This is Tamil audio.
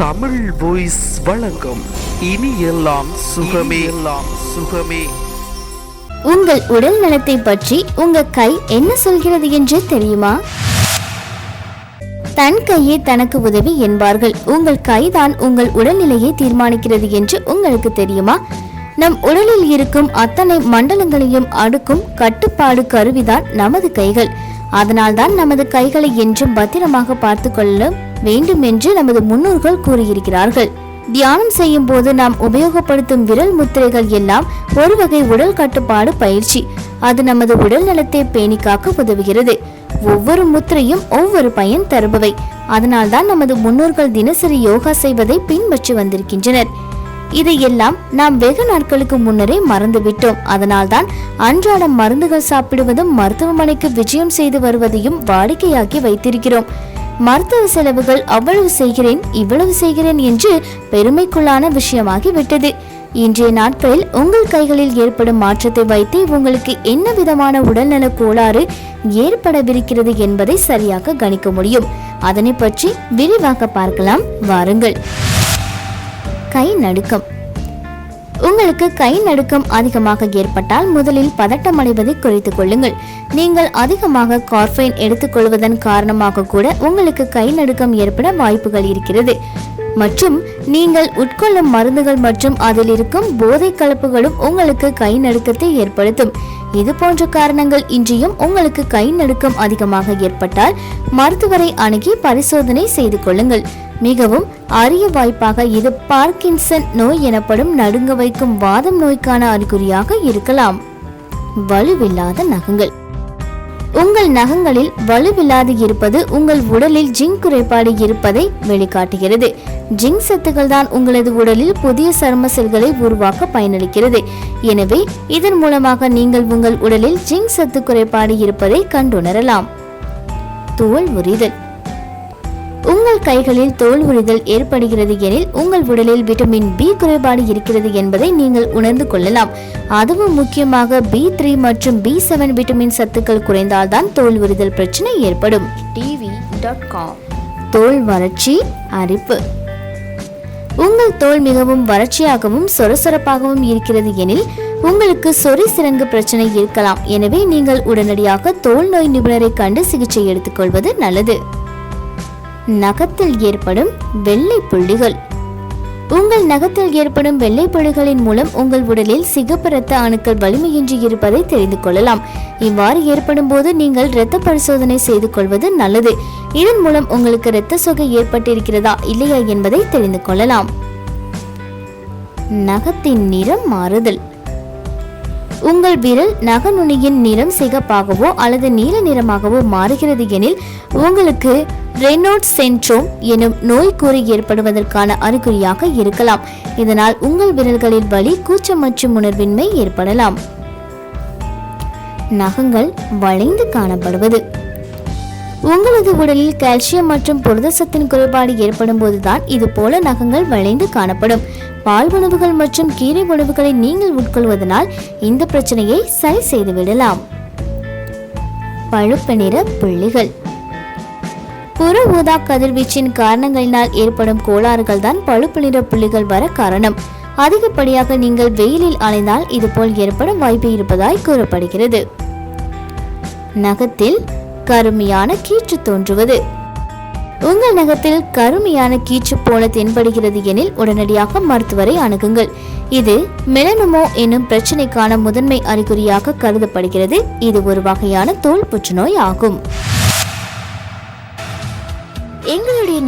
தமிழ் வாய்ஸ் வழங்கும் இனி எல்லாம் சுகமே. எல்லாம் சுகமே. உங்கள் உடல் நலத்தை பற்றி உங்க கை என்ன சொல்கிறது என்று தெரியுமா? தன் கையே தனக்கு உதவி என்பார்கள். உங்கள் கைதான் உங்கள் உடல்நிலையை தீர்மானிக்கிறது என்று உங்களுக்கு தெரியுமா? நம் உடலில் இருக்கும் அத்தனை மண்டலங்களையும் அடுக்கும் கட்டுப்பாடு கருவிதான் நமது கைகள். அதனால்தான் நமது கைகளை என்றும் பத்திரமாக பார்த்து கொள்ள வேண்டும் என்று நமது முன்னோர்கள் கூறியிருக்கிறார்கள். தியானம் செய்யும் போது நாம் உபயோகப்படுத்தும் விரல் முத்திரைகள் எல்லாம் ஒரு வகை உடல் கட்டுப்பாடு பயிற்சி. அது நமது உடல் நலத்தை பேணி காக்க உதவுகிறது. ஒவ்வொரு முத்திரையும் ஒவ்வொரு பயன் தருபவை. அதனால்தான் நமது முன்னோர்கள் தினசரி யோகா செய்வதை பின்பற்றி வந்திருக்கின்றனர். இதையெல்லாம் நாம் வெகு நாட்களுக்கு முன்னரே மறந்துவிட்டோம். அதனால்தான் அன்றாடம் மருந்துகள் சாப்பிடுவதும் மருத்துவமனைக்கு விஜயம் செய்து வருவதையும் வாடிக்கையாக்கி வைத்திருக்கிறோம். மருத்துவ செலவுகள் அவ்வளவு செய்கிறேன் இவ்வளவு செய்கிறேன் என்று பெருமைக்குள்ளான விஷயமாகி விட்டது இன்றைய நாட்களில் உங்கள் கைகளில் ஏற்படும் மாற்றத்தை வைத்து உங்களுக்கு என்ன விதமான உடல்நல கோளாறு ஏற்படவிருக்கிறது என்பதை சரியாக கணிக்க முடியும். அதனை பற்றி விரிவாக பார்க்கலாம். வாருங்கள். கை நடுக்கம். உங்களுக்கு கை நடுக்கம் அதிகமாக ஏற்பட்டால் முதலில் பதட்டமடைவதை குறைத்துக் கொள்ளுங்கள். நீங்கள் அதிகமாக கார்பைன் எடுத்துக்கொள்வதன் காரணமாக கூட உங்களுக்கு கை நடுக்கம் ஏற்பட வாய்ப்புகள் இருக்கிறது. மற்றும் நீங்கள் உட்கொள்ளும் மருந்துகள் மற்றும் அதில் இருக்கும் போதை கலப்புகளும் உங்களுக்கு கை நடுக்கத்தை ஏற்படுத்தும். இது போன்ற காரணங்கள் இன்றியும் உங்களுக்கு கை நடுக்கம் அதிகமாக ஏற்பட்டால் மருத்துவரை அணுகி பரிசோதனை செய்து கொள்ளுங்கள். மிகவும் அரிய வாய்ப்பாக இது பார்க்கின்சன் நோய் எனப்படும் நடுங்க வைக்கும் வாதம் நோய்க்கான அறிகுறியாக இருக்கலாம். வலுவில்லாத நகங்கள். உங்கள் நகங்களில் வலுவில்லாது இருப்பது உங்கள் உடலில் ஜிங்க் குறைபாடு இருப்பதை வெளிக்காட்டுகிறது. ஜிங்க் சத்துக்கள் தான் உங்களது உடலில் புதிய சரும செல்களை உருவாக்க பயனளிக்கிறது. எனவே இதன் மூலமாக நீங்கள் உங்கள் உடலில் ஜிங்க் சத்து குறைபாடு இருப்பதை கண்டுணரலாம். தோல் உரிதல். உங்கள் கைகளில் தோல் உரிதல் ஏற்படுகிறது எனில் உங்கள் உடலில் விட்டமின் பி குறைபாடு இருக்கிறது என்பதை நீங்கள் உணர்ந்து கொள்ளலாம். அதுவும் முக்கியமாக பி த்ரீ மற்றும் பி செவன் விட்டமின் சத்துக்கள் குறைந்தால்தான் தோல் உரிதல் பிரச்சனை ஏற்படும். டிவி டாட் காம் தோல் வறட்சி அரிப்பு. உங்கள் தோல் மிகவும் வறட்சியாகவும் சொரசொரப்பாகவும் இருக்கிறது எனில் உங்களுக்கு சொறி சிறங்கு பிரச்சனை இருக்கலாம். எனவே நீங்கள் உடனடியாக தோல் நோய் நிபுணரை கண்டு சிகிச்சை எடுத்துக்கொள்வது நல்லது. நகத்தில் ஏற்படும் வெள்ளை புள்ளிகள். உங்கள் நகத்தில் ஏற்படும் வெள்ளை புள்ளிகளின் மூலம் உங்கள் உடலில் சிகப்பு இரத்த அணுக்கள் வலிமையின்றி இருப்பதை தெரிந்து கொள்ளலாம். இவ்வாறு ஏற்படும் போது நீங்கள் இரத்த பரிசோதனை செய்து கொள்வது நல்லது. இதன் மூலம் உங்களுக்கு இரத்த சொகை ஏற்பட்டிருக்கிறதா இல்லையா என்பதை தெரிந்து கொள்ளலாம். நகத்தின் நிறம் மாறுதல். உங்கள் விரல் நக நுனியின் நிறம் சிகப்பாகவோ அல்லது நீல நிறமாகவோ மாறுகிறது எனில் உங்களுக்கு ரெனோட் சென்ட்ரோம் எனும் நோய்க்கூறு ஏற்படுவதற்கான அறிகுறியாக இருக்கலாம். இதனால் உங்கள் விரல்களில் வலி கூச்சம் மற்றும் உணர்வின்மை ஏற்படலாம். நகங்கள் வளைந்து காணப்படுவது. உங்களது உடலில் கால்சியம் மற்றும் புரதசத்தின் குறைபாடு ஏற்படும் போதுதான் இது போல நகங்கள் வளைந்து காணப்படும். பால் உணவுகள் மற்றும் கீரை உணவுகளை நீங்கள் உட்கொள்வதனால் இந்த பிரச்சனையை சரி செய்து விடலாம் பழுப்பு நிற புள்ளிகள். புற ஊதா கதிர்வீச்சின் காரணங்களினால் ஏற்படும் கோளாறுகள் தான் பழுப்பு நிற புள்ளிகள் வர காரணம். அதிகப்படியாக நீங்கள் வெயிலில் அலைந்தால் இதுபோல் ஏற்படும் வாய்ப்பு இருப்பதாய் கூறப்படுகிறது. நகத்தில் கருமையான கீற்று தோன்றுவது. உங்கள் நகத்தில் கருமையான கீச்சு போல தென்படுகிறது எனில் உடனடியாக மருத்துவரை அணுகுங்கள். இது மெலனுமோ என்னும் பிரச்சனைக்கான முதன்மை அறிகுறியாக கருதப்படுகிறது. இது ஒரு வகையான தோல் புற்றுநோய் ஆகும்.